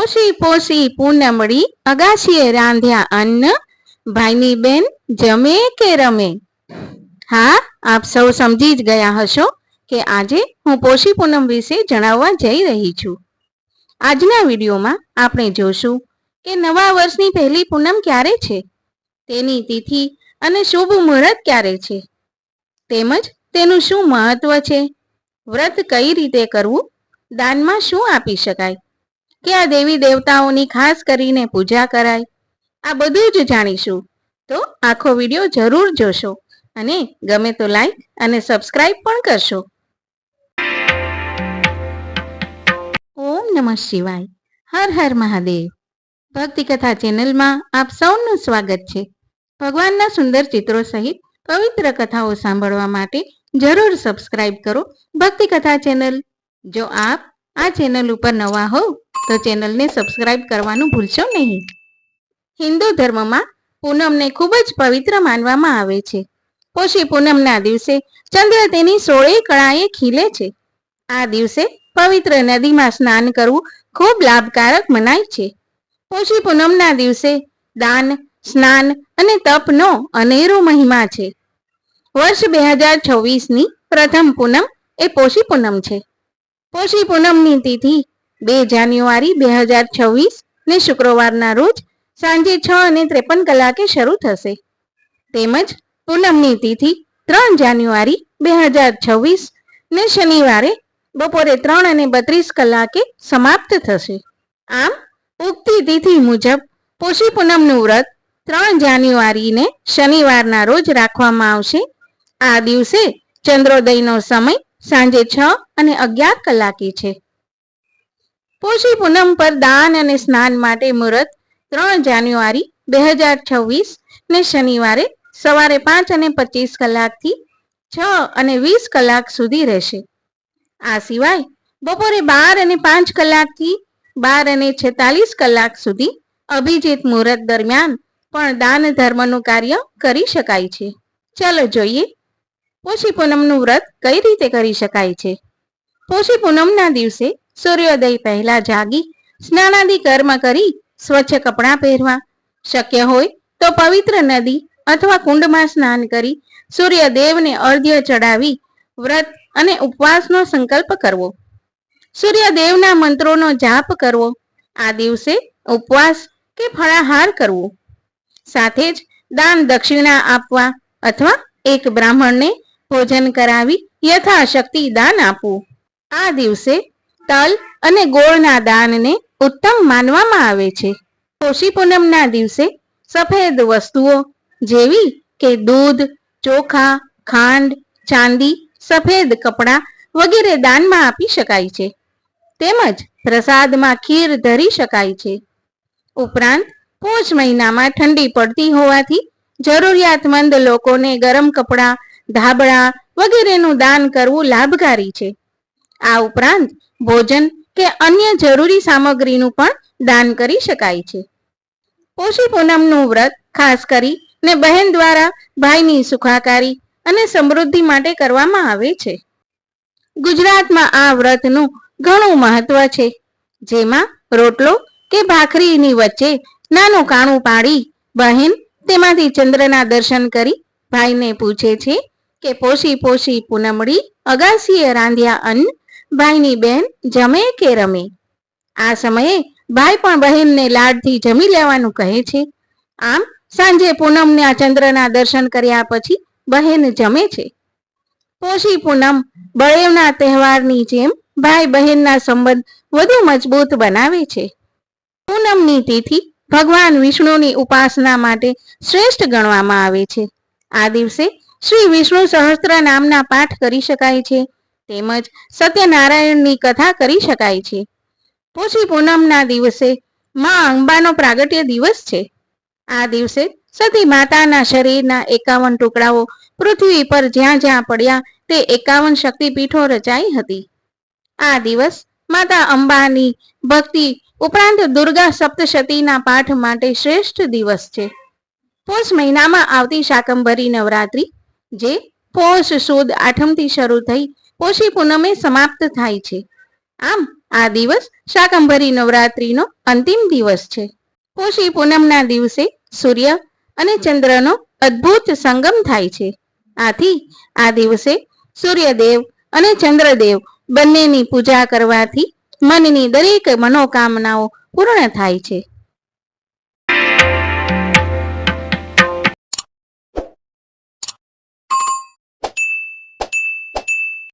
પોષી પોષી પૂનમડી અગાશીએ રાંધ્યા અન્ન. ભાઈની બેન જમે કે રમે? હા, આપ સૌ સમજી જ ગયા હશો કે આજે હું પોષી પૂનમ વિશે જણાવવા જઈ રહી છું. આજના વિડીયોમાં આપણે જોશું કે નવા વર્ષની પહેલી પૂનમ ક્યારે છે? તેની તિથિ અને શુભ મુહૂર્ત ક્યારે છે? તેમજ તેનું શું મહત્વ છે? વ્રત કઈ રીતે કરવું? દાનમાં શું આપી શકાય? કે આ દેવી દેવતાઓની ખાસ કરીને પૂજા કરાય? આ બધું જ જાણીશું. તો આખો વીડિયો જરૂર જોશો અને ગમે તો લાઈક અને સબસ્ક્રાઇબ પણ કરશો. ઓમ નમઃ શિવાય. હર હર મહાદેવ. ભક્તિ કથા ચેનલમાં આપ સૌનું સ્વાગત છે. ભગવાનના સુંદર ચિત્રો સહિત પવિત્ર કથાઓ સાંભળવા માટે જરૂર સબસ્ક્રાઇબ કરો ભક્તિ કથા ચેનલ. જો આપ આ ચેનલ ઉપર નવા હોવ તો ચેનલને સબસ્ક્રાઇબ કરવાનું ભૂલશો નહીં. હિન્દુ ધર્મમાં પૂનમને ખૂબ જ પવિત્ર માનવામાં આવે છે. પોષી પૂનમના દિવસે ચંદ્ર તેની સોળે કળાએ ખીલે છે. આ દિવસે પવિત્ર નદીમાં સ્નાન કરવું ખૂબ લાભકારક મનાય છે. પોષી પૂનમના દિવસે દાન, સ્નાન અને તપનો અનેરો મહિમા છે. વર્ષ બે હજાર છવ્વીસની પ્રથમ પૂનમ એ પોષી પૂનમ છે. પોષી પૂનમની તિથિ બે જાન્યુઆરી બે હજાર છવ્વીસ ને શુક્રવારના રોજ સાંજે છ અને ત્રેપન કલાકે શરૂ થશે. તેમજ પૂનમની તિથિ ત્રણ જાન્યુઆરી બે હજાર છવ્વીસ ને શનિવારે બપોરે ત્રણ અને બત્રીસ કલાકે સમાપ્ત થશે. આમ ઉક્તિ તિથિ મુજબ પોષી પૂનમનું વ્રત ત્રણ જાન્યુઆરીને શનિવારના રોજ રાખવામાં આવશે. આ દિવસે ચંદ્રોદયનો સમય સાંજે છ અને અગિયાર કલાકે છે. પોષી પૂનમ પર દાન અને સ્નાન માટે મુહૂર્ત ત્રણ જાન્યુઆરી બે હજાર છવ્વીસ ને શનિવારે સવારે પાંચ અને પચીસ કલાકથી છ અને વીસ કલાક સુધી રહેશે. આ સિવાય બપોરે બાર અને પાંચ કલાકથી બાર અને છેતાલીસ કલાક સુધી અભિજીત મુહૂર્ત દરમિયાન પણ દાન ધર્મનું કાર્ય કરી શકાય છે. ચાલો જોઈએ, પોષી પૂનમનું વ્રત કઈ રીતે કરી શકાય છે? પોષી પૂનમના દિવસે સૂર્યોદય પહેલા જાગી, સ્નાનાદિ કર્મ કરી સ્વચ્છ કપડાં પહેરવા. શક્ય હોય તો પવિત્ર નદી અથવા કુંડમાં સ્નાન કરી સૂર્યદેવને અર્ધ્ય ચડાવી વ્રત અને ઉપવાસનો સંકલ્પ કરવો. સૂર્યદેવના મંત્રોનો જાપ કરવો. આ દિવસે ઉપવાસ કે ફળાહાર કરવો. સાથે જ દાન દક્ષિણા આપવા અથવા એક બ્રાહ્મણને ભોજન કરાવી યથાશક્તિ દાન આપવું. આ દિવસે તલ અને ગોળના દાનને ઉત્તમ માનવામાં આવે છે. પોષી પૂનમના દિવસે સફેદ વસ્તુઓ જેવી કે દૂધ, ચોખા, ખાંડ, ચાંદી, સફેદ કપડાં વગેરે દાનમાં આપી શકાય છે. તેમજ પ્રસાદમાં ખીર ધરી શકાય છે. ઉપરાંત પોષ મહિનામાં ઠંડી પડતી હોવાથી જરૂરિયાતમંદ લોકોને ગરમ કપડાં, ધાબળા વગેરેનું દાન કરવું લાભકારી છે. આ ઉપરાંત ભોજન કે અન્ય જરૂરી સામગ્રીનું પણ દાન કરી શકાય છે. પોષી પૂનમનું વ્રત ખાસ કરી ને બહેન દ્વારા ભાઈની સુખાકારી અને સમૃદ્ધિ માટે કરવામાં આવે છે. ગુજરાતમાં આ વ્રતનું ઘણું મહત્વ છે. જેમાં રોટલો કે ભાખરીની વચ્ચે નાનું કાણું પાડી બહેન તેમાંથી ચંદ્રના દર્શન કરી ભાઈને પૂછે છે કે પોષી પોષી પૂનમડી અગાસીએ રાંધ્યા અન્ન ભાઈની બેન જમે કે રમે? આ સમયે ભાઈ પણ બહેનને લાડથી જમી લેવાનું કહે છે. આમ સાંજે પૂનમના ચંદ્રના દર્શન કર્યા પછી બહેન જમે છે. પોષી પૂનમ બળેવના તહેવારની જેમ ભાઈ બહેનના સંબંધ વધુ મજબૂત બનાવે છે. પૂનમની તિથિ ભગવાન વિષ્ણુની ઉપાસના માટે શ્રેષ્ઠ ગણવામાં આવે છે. આ દિવસે શ્રી વિષ્ણુ સહસ્ત્ર નામના પાઠ કરી શકાય છે. તેમજ સત્યનારાયણની કથા કરી શકાય છે. પોષી પૂનમના દિવસે માં અંબાનો પ્રાગટ્ય દિવસ છે. આ દિવસે સતી માતાના શરીરના એકાવન ટુકડાઓ પૃથ્વી પર જ્યાં જ્યાં પડ્યા તે એકાવન શક્તિપીઠો રચાઈ હતી. આ દિવસ માતા અંબાની ભક્તિ ઉપરાંત દુર્ગા સપ્તશતીના પાઠ માટે શ્રેષ્ઠ દિવસ છે. પોષ મહિનામાં આવતી શાકંભરી નવરાત્રી, જે પોષ સુદ આઠમથી શરૂ થઈ પોષી પૂનમે સમાપ્ત થાય છે. આમ, આ દિવસ શાકંભરી નવરાત્રીનો અંતિમ દિવસ છે. પોષી પૂનમના દિવસે સૂર્ય અને ચંદ્રનો અદ્ભુત સંગમ થાય છે. આથી, આ દિવસે સૂર્યદેવ અને ચંદ્રદેવ બંનેની પૂજા કરવાથી મનની દરેક મનોકામનાઓ પૂર્ણ થાય છે.